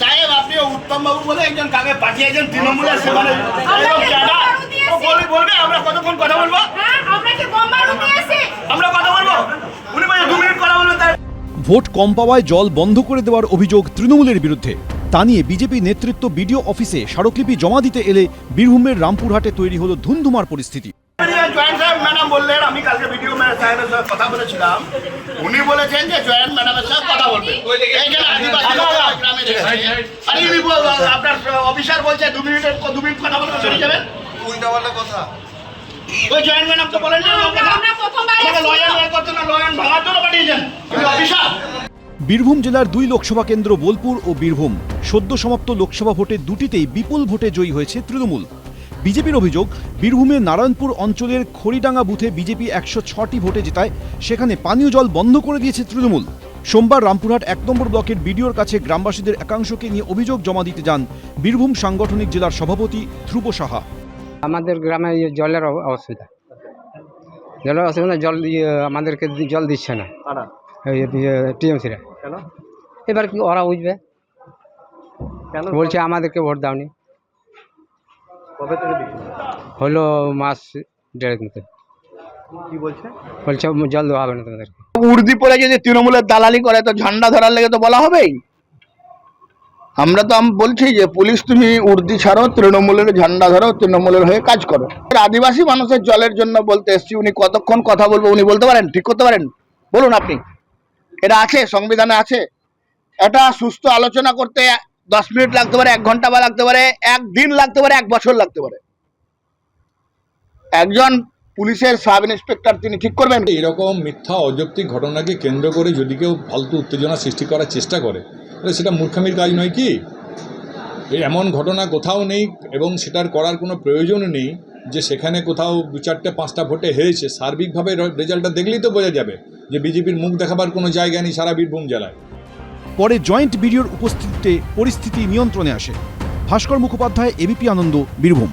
সাহেব আপনি উত্তম বাবু বলে একজন কাকে পাঠিয়েছেন? তৃণমূলের সেখানে এরকম জায়গা ও বলবে বলবে আমরা কতক্ষণ কথা বলব? হ্যাঁ আমরা কি বোম বারুদ দিয়েছি। আমরা কথা বলব। উনি বলছে দু মিনিট কথা বলবেন তাই ভোট কম পাওয়ায় জল বন্ধ করে দেওয়ার অভিযোগ তৃণমূলের বিরুদ্ধে। তা নিয়ে বিজেপি নেতৃত্ব বিডিও অফিসে স্মারকলিপি জমা দিতে এলে বীরভূমের রামপুরহাটে তৈরি হলো ধুন্ধুমার পরিস্থিতি। জয়েন্ট সাহেব ম্যাডাম বললেন আমি কালকে ভিডিও সাহেবের সাথে কথা বলেছিলাম। উনি বলেছেন যে জয়েন্ট ম্যাডামের সাথে কথা বলবে। আর ইনি বল- আপনার অফিসার বলছে দু মিনিটের দু মিনিট কথা বলবে চলে যাবেন। উল্টাপাল্টা কথা। ওই জয়েন্ট ম্যাডাম তো বলেন যে আমরা- আমরা প্রথমবার এসেছি। লয়ার লয়ার করতে না লয়ার ভাঙার জন্য পাঠিয়েছেন অফিসার। বীরভূম জেলার দুই লোকসভা কেন্দ্র বোলপুর ও বীরভূম। সদ্য সমাপ্ত লোকসভা ভোটে দুটিতেই বিপুল ভোটে জয়ী হয়েছে তৃণমূল। বিজেপির অভিযোগ বীরভূমের নারায়ণপুর অঞ্চলের খড়িডাঙ্গা বুথে বিজেপি একশো ছটি ভোটে জেতায় সেখানে পানীয় জল বন্ধ করে দিয়েছে তৃণমূল। সোমবার রামপুরহাট এক নম্বর ব্লকের বিডিওর কাছে গ্রামবাসীদের একাংশকে নিয়ে অভিযোগ জমা দিতে যান বীরভূম সাংগঠনিক জেলার সভাপতি ধ্রুব সাহা। আমাদের গ্রামে ইয়ে জলের অসুবিধা। জলের অসুবিধা জল দিয়ে আমাদেরকে জল দিচ্ছে না। টিএমসিরা। কেন? এবার কি ওরা বুঝবে বলছে আমাদেরকে ভোট দাওনি। হলো মাস দেড়েক মতো। কি বলছে? বলছে জল দেওয়া হবে না তোমাদেরকে। উর্দি পরে যদি তৃণমূলের দালালি করে তো ঝান্ডা ধরার লেগে তো বলা হবেই। আমরা তো আম- বলছি যে পুলিশ তুমি উর্দি ছাড়ো তৃণমূলের ঝান্ডা ধরো তৃণমূলের হয়ে কাজ করো। আদিবাসী মানুষের জলের জন্য বলতে এসছি উনি কতক্ষণ কথা বলব উনি বলতে পারেন? ঠিক করতে পারেন? বলুন আপনি। এটা আছে সংবিধানে আছে। এটা সুস্থ আলোচনা করতে দশ মিনিট লাগতে পারে এক ঘণ্টা বা লাগতে পারে একদিন লাগতে পারে এক বছর লাগতে পারে। একজন পুলিশের সাব ইন্সপেক্টর তিনি ঠিক করবেন? এরকম মিথ্যা অযৌক্তিক ঘটনাকে কেন্দ্র করে যদি কেউ ফালতু উত্তেজনা সৃষ্টি করার চেষ্টা করে তাহলে সেটা মূর্খামির কাজ নয় কি? এই এমন ঘটনা কোথাও নেই এবং সেটার করার কোনো প্রয়োজনও নেই যে সেখানে কোথাও দু চারটে পাঁচটা ভোটে হেরেছে। সার্বিকভাবে রেজাল্টটা দেখলেই তো বোঝা যাবে যে বিজেপির মুখ দেখাবার কোনো জায়গা নেই সারা বীরভূম জেলায়। পরে জয়েন্ট বিডিওর উপস্থিতিতে পরিস্থিতি নিয়ন্ত্রণে আসে। ভাস্কর মুখোপাধ্যায় এবিপি আনন্দ বীরভূম।